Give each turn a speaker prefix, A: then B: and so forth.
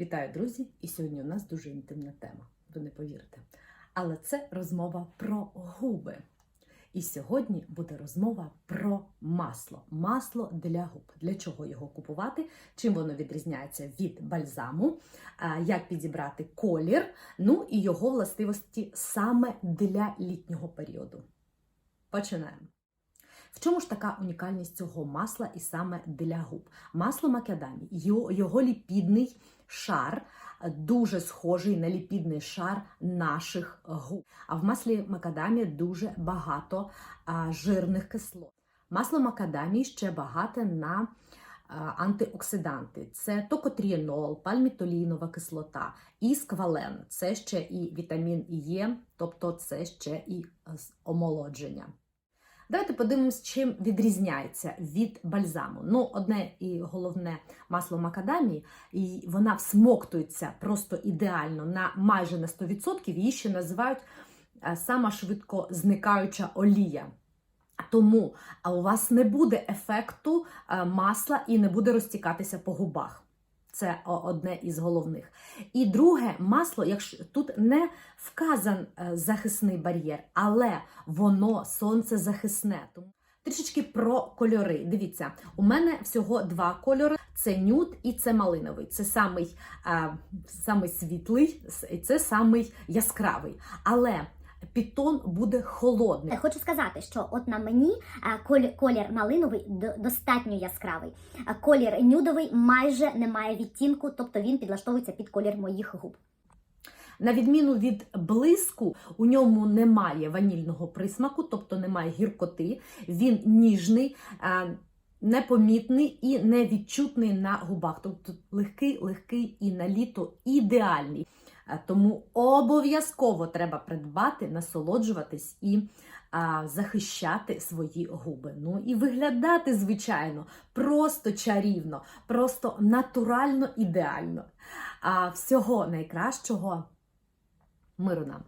A: Вітаю, друзі! І сьогодні у нас дуже інтимна тема, ви не повірите. Але це розмова про губи. І сьогодні буде розмова про масло. Масло для губ. Для чого його купувати? Чим воно відрізняється від бальзаму, як підібрати колір, ну і його властивості саме для літнього періоду. Починаємо. В чому ж така унікальність цього масла і саме для губ? Масло макадамі, його, ліпідний шар дуже схожий на ліпідний шар наших губ. А в маслі макадамі дуже багато жирних кислот. Масло макадамі ще багате на антиоксиданти. Це токотрієнол, пальмітолінова кислота і сквален. Це ще і вітамін Е, тобто це ще і е, омолодження. Давайте подивимось, чим відрізняється від бальзаму. Ну, одне і головне масло макадамії, і вона всмоктується просто ідеально на майже на 100%. Її ще називають е, сама швидко зникаюча олія. Тому у вас не буде ефекту е, масла і не буде розтікатися по губах. Це одне із головних. І друге, масло, якщо тут не вказан е, захисний бар'єр, але воно сонцезахисне. Тому трішечки про кольори. Дивіться, у мене всього два кольори: це нюд і це малиновий. Це самий, е, самий світлий, це самий яскравий. Але підтон буде холодний.
B: Хочу сказати, що от на мені колір малиновий достатньо яскравий, колір нюдовий майже не має відтінку, тобто він підлаштовується під колір моїх губ.
A: На відміну від блиску, у ньому немає ванільного присмаку, тобто немає гіркоти. Він ніжний, е, непомітний і невідчутний на губах. Тобто легкий, легкий і на літо ідеальний. Е, Тому обов'язково треба придбати, насолоджуватись і а, захищати свої губи. Ну і виглядати, звичайно, просто чарівно, просто натурально ідеально. А всього найкращого миру нам!